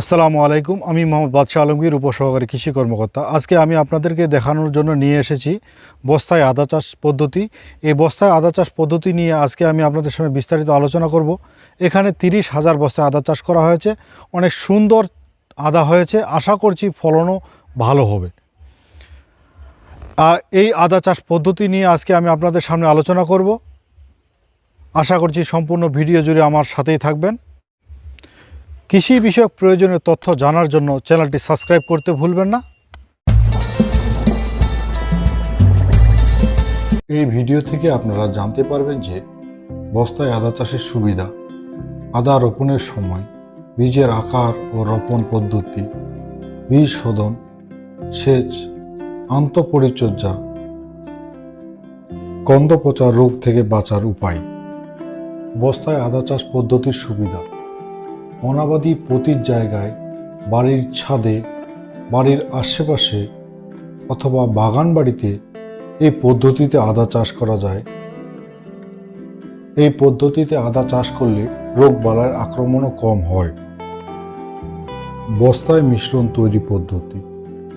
আসসালামু আলাইকুম, আমি মোহাম্মদ বাদশাহ আলমগীর, উপসহকারী কৃষি কর্মকর্তা। আজকে আমি আপনাদেরকে দেখানোর জন্য নিয়ে এসেছি বস্তায় আদা চাষ পদ্ধতি। এই বস্তায় আদা চাষ পদ্ধতি নিয়ে আজকে আমি আপনাদের সঙ্গে বিস্তারিত আলোচনা করব। এখানে তিরিশ হাজার বস্তায় আদা চাষ করা হয়েছে। অনেক সুন্দর আদা হয়েছে। আশা করছি ফলনও ভালো হবে। এই আদা চাষ পদ্ধতি নিয়ে আজকে আমি আপনাদের সামনে আলোচনা করব। আশা করছি সম্পূর্ণ ভিডিও জুড়ে আমার সাথেই থাকবেন। কৃষি বিষয়ক প্রয়োজনীয় তথ্য জানার জন্য চ্যানেলটি সাবস্ক্রাইব করতে ভুলবেন না। এই ভিডিও থেকে আপনারা জানতে পারবেন যে বস্তায় আদা চাষের সুবিধা, আদা রোপণের সময়, বীজের আকার ও রোপণ পদ্ধতি, বীজ শোধন, সেচ, আন্তঃপরিচর্যা কন্দ পচা রোগ থেকে বাঁচার উপায়, বস্তায় আদা চাষ পদ্ধতির সুবিধা। অনাবাদি পতির জায়গায়, বাড়ির ছাদে, বাড়ির আশেপাশে অথবা বাগান বাড়িতে এই পদ্ধতিতে আদা চাষ করা যায়। এই পদ্ধতিতে আদা চাষ করলে রোগ বালার আক্রমণও কম হয়। বস্তায় মিশ্রণ তৈরি পদ্ধতি।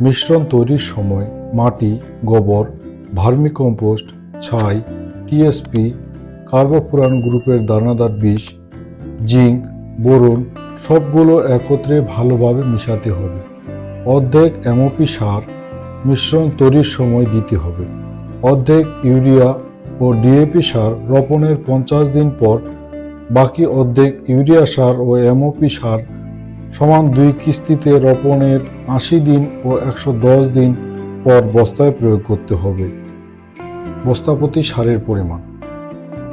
মিশ্রণ তৈরির সময় মাটি, গোবর, ভার্মিকম্পোস্ট, ছাই, টিএসপি কার্বোফুরান গ্রুপের দানাদার বিষ, জিঙ্ক বোরন সবগুলো একত্রে ভালোভাবে মিশাতে হবে। অর্ধেক এমওপি সার মিশ্রণ তৈরির সময় দিতে হবে। অর্ধেক ইউরিয়া ও ডিএপি সার রোপণের পঞ্চাশ দিন পর, বাকি অর্ধেক ইউরিয়া সার ও এমওপি সার সমান দুই কিস্তিতে রোপণের আশি দিন ও একশো দশ দিন পর বস্তায় প্রয়োগ করতে হবে। বস্তাপতি সারের পরিমাণ।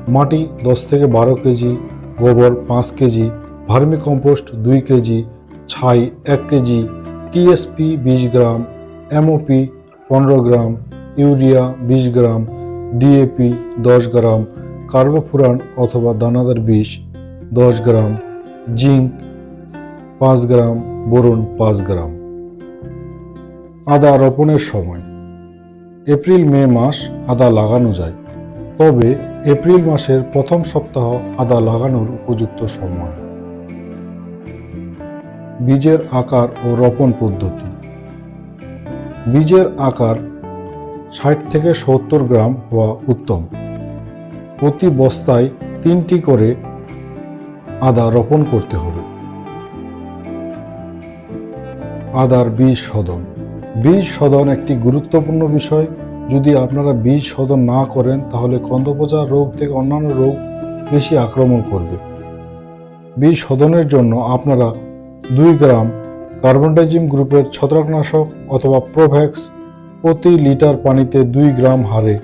মাটি দশ থেকে বারো কেজি, গোবর পাঁচ কেজি ভার্মি কম্পোস্ট দুই কেজি, ছাই এক কেজি, টিএসপি বিশ গ্রাম, এমওপি পনেরো গ্রাম, ইউরিয়া বিশ গ্রাম, ডিএপি দশ গ্রাম, কার্বোফুরান অথবা দানাদার বিষ দশ গ্রাম, জিঙ্ক পাঁচ গ্রাম, বোরন পাঁচ গ্রাম। আদা রোপণের সময়। এপ্রিল, মে মাস আদা লাগানো যায়। তবে এপ্রিল মাসের প্রথম সপ্তাহ আদা লাগানোর উপযুক্ত সময়। বীজের আকার ও রোপণ পদ্ধতি। বীজের আকার ষাট থেকে সত্তর গ্রাম হওয়া উত্তম। প্রতি বস্তায় তিনটি করে আদা রোপণ করতে হবে। আদার বীজ সদন বীজ সদন একটি গুরুত্বপূর্ণ বিষয়। যদি আপনারা বীজ শোধন না করেন, তাহলে কন্দপচা রোগ থেকে অন্যান্য রোগ বেশি আক্রমণ করবে। বীজ শোধনের জন্য আপনারা দুই গ্রাম কার্বনডাইজিম গ্রুপের ছত্রাকনাশক অথবা প্রোভ্যাক্স প্রতি লিটার পানিতে দুই গ্রাম হারে।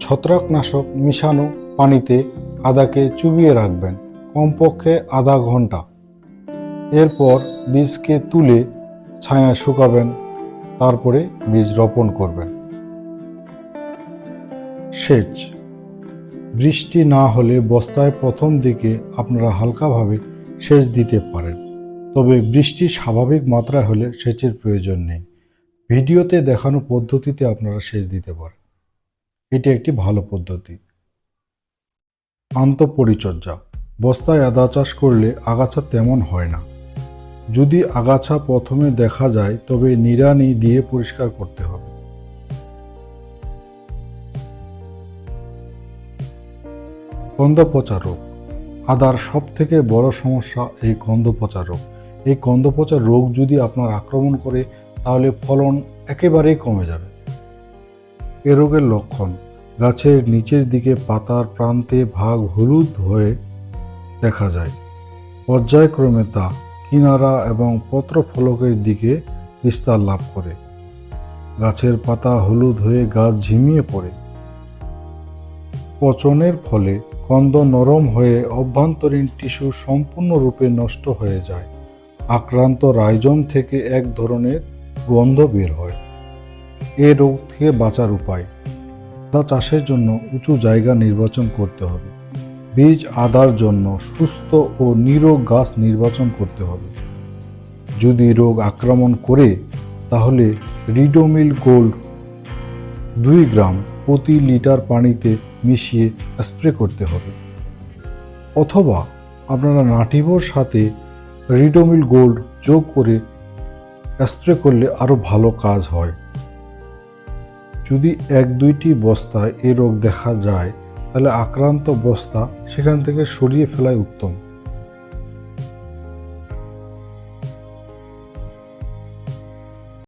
ছত্রাকনাশক মিশানো পানিতে আদাকে চুবিয়ে রাখবেন, কমপক্ষে আধা ঘণ্টা। এরপর বীজকে তুলে ছায়া শুকাবেন, তারপরে বীজ রোপণ করবেন। সেচ। বৃষ্টি না হলে বস্তায় প্রথম দিকে আপনারা হালকাভাবে সেচ দিতে পারেন তবে বৃষ্টি স্বাভাবিক মাত্রায় হলে সেচের প্রয়োজন নেই। ভিডিওতে দেখানো পদ্ধতিতে আপনারা সেচ দিতে পারেন। এটি একটি ভালো পদ্ধতি। আন্তঃপরিচর্যা। বস্তায় আদা চাষ করলে আগাছা তেমন হয় না। যদি আগাছা প্রথমে দেখা যায়, তবে নিড়ানি দিয়ে পরিষ্কার করতে হবে। কন্দ পচা রোগ। আদার সব থেকে বড় সমস্যা এই কন্দ পচা রোগ। এই কন্দ পচা রোগ যদি আপনার আক্রমণ করে, তাহলে ফলন একেবারেই কমে যাবে। এ রোগের লক্ষণ, গাছের নিচের দিকে পাতার প্রান্তে ভাগ হলুদ হয়ে দেখা যায়। পর্যায়ক্রমে তা কিনারা এবং পত্রফলকের দিকে বিস্তার লাভ করে। গাছের পাতা হলুদ হয়ে গাছ ঝিমিয়ে পড়ে। পচনের ফলে কন্দ নরম হয়ে অভ্যন্তরীণ টিস্যু সম্পূর্ণরূপে নষ্ট হয়ে যায়। আক্রান্ত রাইজম থেকে এক ধরনের গন্ধ বের হয়। এ রোগ থেকে বাঁচার উপায়। আদা চাষের জন্য উঁচু জায়গা নির্বাচন করতে হবে। বীজ আদার জন্য সুস্থ ও নিরোগ গাছ নির্বাচন করতে হবে। যদি রোগ আক্রমণ করে, তাহলে রিডোমিল গোল্ড দুই গ্রাম প্রতি লিটার পানিতে মিশিয়ে স্প্রে করতে হবে। অথবা আপনারা নাটিভোর সাথে রিডোমিল গোল্ড যোগ করে স্প্রে করলে আরও ভালো কাজ হয়। যদি এক দুইটি বস্তায় এ রোগ দেখা যায়, তাহলে আক্রান্ত বস্তা সেখান থেকে সরিয়ে ফেলাই উত্তম।